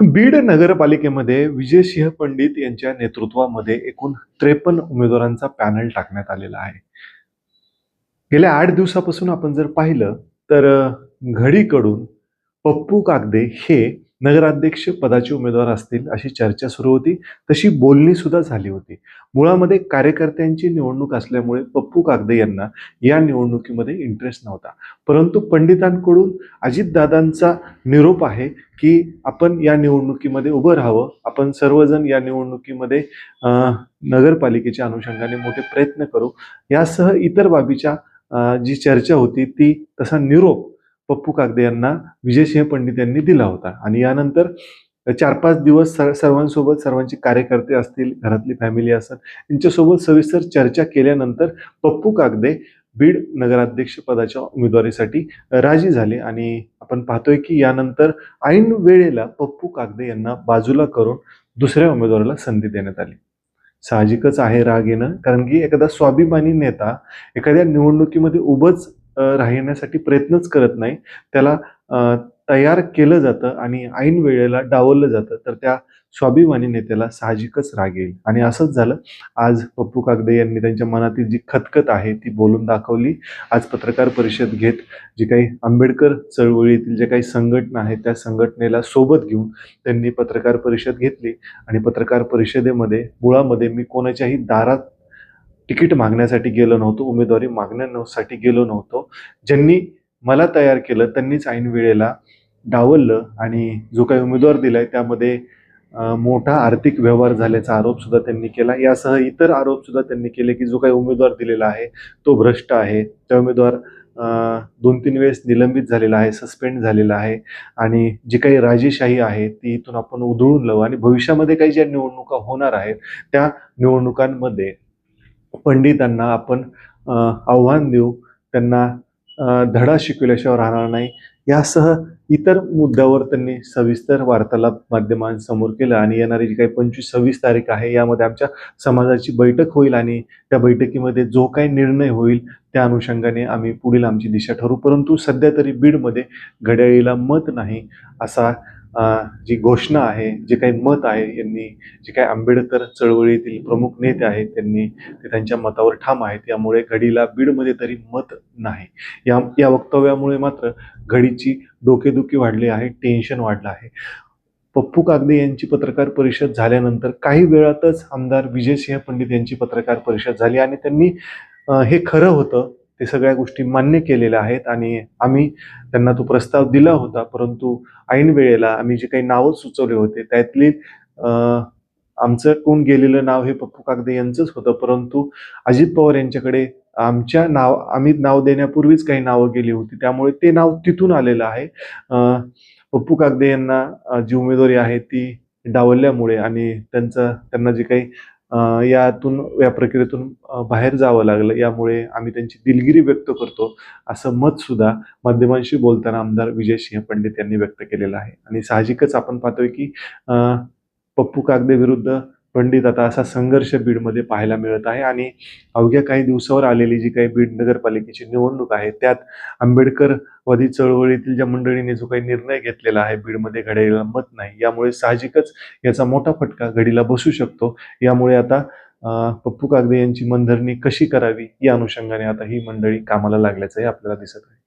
बीड नगरपालिकेमध्ये विजयसिंह पंडित यांच्या नेतृत्वामध्ये एकूण त्रेपन्न उमेदवारांचा पॅनल टाकण्यात आलेला आहे. गेल्या आठ दिवसापासून आपण जर पाहिलं तर घडीकडून पप्पू कागदे हे नगराध्यक्ष पदाचे उमेदवार असतील अशी चर्चा सुरू होती. तशी बोलणी सुद्धा झाली होती. मुळामध्ये कार्यकर्त्यांची निवडणूक असल्यामुळे पप्पू कागदे यांना या निवडणुकीमध्ये इंटरेस्ट नव्हता. परंतु पंडितांकडून अजितदादांचा निरोप आहे की आपण या निवडणुकीमध्ये उभं राहावं. आपण सर्वजण या निवडणुकीमध्ये नगरपालिकेच्या अनुषंगाने मोठे प्रयत्न करू. यासह इतर बाबीच्या जी चर्चा होती ती तसा निरोप पप्पू कागदे यांना विजयसिंह पंडित यांनी दिला होता. आणि यानंतर चार पाच दिवस सर सर्वांसोबत सर्वांचे कार्यकर्ते असतील घरातली फॅमिली असेल यांच्यासोबत सविस्तर चर्चा केल्यानंतर पप्पू कागदे बीड नगराध्यक्ष पदाच्या उमेदवारीसाठी राजी झाले. आणि आपण पाहतोय की यानंतर ऐन वेळेला पप्पू कागदे यांना बाजूला करून दुसऱ्या उमेदवाराला संधी देण्यात आली. साहजिकच आहे राग येणं कारण की एखादा स्वाभिमानी नेता एखाद्या निवडणुकीमध्ये उभंच राहण्यासाठी प्रयत्नच करत नाही. त्याला तयार केलं जातं आणि ऐन वेळेला डावललं जातं. तर त्या स्वाभिमानी नेत्याला साहजिकच राग येईल. आणि असंच झालं. आज पप्पू कागदे यांनी त्यांच्या मनातील जी खतखत आहे ती बोलून दाखवली. आज पत्रकार परिषद घेत जी काही आंबेडकर चळवळीतील जे काही संघटना आहेत त्या संघटनेला सोबत घेऊन त्यांनी पत्रकार परिषद घेतली. आणि पत्रकार परिषदेमध्ये मुळामध्ये मी कोणाच्याही दारात तिकीट मागण्यासाठी गेलो नव्हतो उमेदवारी मागण्यासाठी गेलो नव्हतो. ज्यांनी मला तयार केलं त्यांनीच ऐन वेळेला डावललं आणि जो काही उमेदवार दिलाय त्यामध्ये मोठा आर्थिक व्यवहार झाल्याचा आरोप सुद्धा त्यांनी केला. यासह इतर आरोप सुद्धा त्यांनी केले की जो काही उमेदवार दिलेला आहे तो भ्रष्ट आहे. त्या उमेदवार दोन तीन वेळेस निलंबित झालेला आहे सस्पेंड झालेला आहे आणि जी काही राजेशाही आहे ती इथून आपण उधळून लावू आणि भविष्यामध्ये काही ज्या निवडणुका होणार आहेत त्या निवडणुकांमध्ये पंडितांना आपण आव्हान देऊ. त्यांना धडा शिकवल्याशिवाय राहणार नाही. यासह इतर मुद्द्यावर त्यांनी सविस्तर वार्तालाप माध्यमांसमोर केलं आणि येणारी जी काही पंचवीस सव्वीस तारीख आहे यामध्ये आमच्या समाजाची बैठक होईल आणि त्या बैठकीमध्ये जो काही निर्णय होईल त्या अनुषंगाने आम्ही पुढील आमची दिशा ठरवू परंतु सध्या तरी बीडमध्ये घड्याळीला मत नाही असा जी घोषणा आहे जे काही मत आहे यांनी जे काही आंबेडकर चळवळीतील प्रमुख नेते आहेत त्यांनी ते त्यांच्या मतावर ठाम आहेत. त्यामुळे घडीला बीडमध्ये तरी मत नाही. या या वक्तव्यामुळे मात्र घडीची डोकेदुखी वाढली आहे टेन्शन वाढलं आहे. पप्पू कागदे यांची पत्रकार परिषद झाल्यानंतर काही वेळातच आमदार विजयसिंह पंडित यांची पत्रकार परिषद झाली आणि त्यांनी हे खरं होतं. ते सगळ्या गोष्टी मान्य केलेल्या आहेत आणि आम्ही त्यांना तो प्रस्ताव दिला होता. परंतु ऐन वेळेला आम्ही जे काही नावं सुचवले होते त्यातली आमचं कोण गेलेलं नाव हे पप्पू कागदे यांचंच होतं. परंतु अजित पवार यांच्याकडे आमच्या नाव आम्ही नाव देण्यापूर्वीच काही नावं गेली होती. त्यामुळे ते नाव तिथून आलेलं आहे. पप्पू कागदे यांना जी उमेदवारी आहे ती डावलल्यामुळे आणि त्यांचं त्यांना जे काही यातून या प्रक्रियेतून बाहेर जावं लागलं. यामुळे आम्ही त्यांची दिलगिरी व्यक्त करतो असं मत सुद्धा माध्यमांशी बोलताना आमदार विजयसिंह पंडित यांनी व्यक्त केलेलं आहे. आणि साहजिकच आपण पाहतोय की पप्पू कागदे विरुद्ध पंडित आता असा संघर्ष बीडमध्ये पाहायला मिळत आहे आणि अवघ्या काही दिवसावर आलेली जी काही बीड नगरपालिकेची निवडणूक आहे त्यात आंबेडकरवादी चळवळीतील ज्या मंडळीने जो काही निर्णय घेतलेला आहे बीडमध्ये घड्याळीला मत नाही. यामुळे साहजिकच याचा मोठा फटका घडीला बसू शकतो. यामुळे आता पप्पू कागदे यांची मनधरणी कशी करावी या अनुषंगाने आता ही मंडळी कामाला लागल्याचंही आपल्याला दिसत आहे.